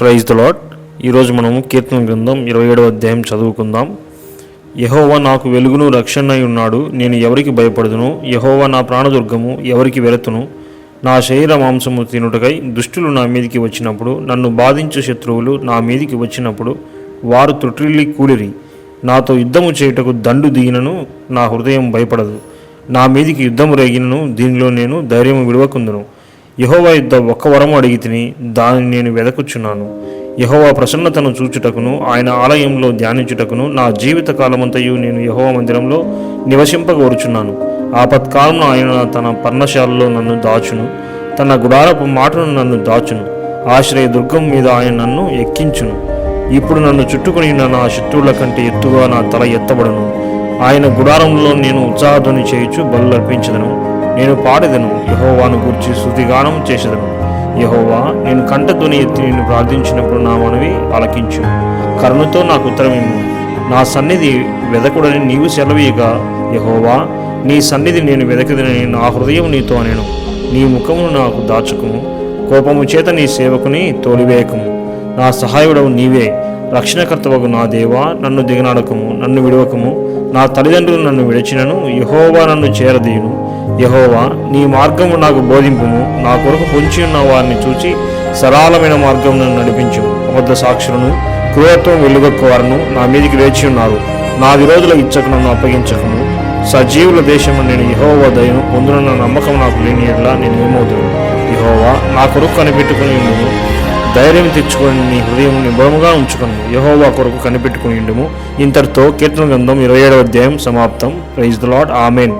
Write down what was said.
Praise the lot ఈరోజు మనము కీర్తన గ్రంథం ఇరవై ఏడవ అధ్యాయం చదువుకుందాం. యహోవా నాకు వెలుగును రక్షణ అయి ఉన్నాడు. నేను ఎవరికి భయపడదును? యహోవా నా ప్రాణదుర్గము ఎవరికి వెరతును? నా శరీర మాంసము తినుటకై దుష్టులు నా మీదికి వచ్చినప్పుడు నన్ను బాధించు శత్రువులు నా మీదికి వచ్చినప్పుడు వారు త్రుట్రిల్లి కూలిరి. నాతో యుద్ధము చేయుటకు దండు దిగినను నా హృదయం భయపడదు. నా మీదికి యుద్ధము రేగినను దీనిలో నేను ధైర్యము విడవకుందును. యహోవా యుద్ధ ఒక్క వరము అడిగి తిని దానిని నేను వెదకుచున్నాను. యహోవా ప్రసన్నతను చూచుటకును ఆయన ఆలయంలో ధ్యానించుటకును నా జీవిత కాలమంతయు నేను యహోవా మందిరంలో నివసింపగోరుచున్నాను. ఆపత్కాలంలో ఆయన తన పర్ణశాలలో నన్ను దాచును తన గుడారపు మాటను నన్ను దాచును ఆశ్రయ దుర్గం మీద ఆయన నన్ను ఎక్కించును. ఇప్పుడు నన్ను చుట్టుకుని నా శత్రువుల కంటే ఎత్తుగా నా తల ఎత్తబడను. ఆయన గుడారంలో నేను ఉత్సాహధ్వని చేయుచు బలు అర్పించదను నేను పాడెదను. యహోవాను గురించి శృతిగానం చేసేదను. యహోవా నేను కంఠధ్వని ఎత్తి నేను ప్రార్థించినప్పుడు నా మనవి ఆలకించు. కరుణతో నాకు ఉత్తరమేము నా సన్నిధి వెదకుడని నీవు సెలవీయగా. యహోవా నీ సన్నిధి నేను వెదకదని నా హృదయం నీతో అనేను. నీ ముఖమును నాకు దాచుకుము. కోపము చేత నీ సేవకుని తోలివేయకము. నా సహాయుడవు నీవే. రక్షణకర్తవకు నా దేవా నన్ను దిగనాడకము నన్ను విడవకము. నా తల్లిదండ్రులు నన్ను విడిచినను. యహోవా నన్ను చేరదీయును. యహోవా నీ మార్గము నాకు బోధింపుము. నా కొరకు పొంచి ఉన్న వారిని చూచి సరళమైన మార్గం నన్ను నడిపించు. అబద్ధ సాక్షులను క్రూరత్వం వెలుగొక్కువారును నా మీదికి వేచి ఉన్నారు. నా విరోధుల ఇచ్చకు నన్ను అప్పగించకము. సజీవుల దేశము నేను యహోవా దయను పొందునన్న నమ్మకం నాకు లేని ఎట్లా నేను ఏమవుతాను యహోవా నా కొరకు కనిపెట్టుకుని ఉండము. ధైర్యం తెచ్చుకొని నీ హృదయం నిబరముగా ఉంచుకును. యహోవా కొరకు కనిపెట్టుకుని ఉండము. ఇంతటితో కీర్తన గ్రంథం ఇరవై ఏడవ అధ్యాయం సమాప్తం. Praise the Lord amen.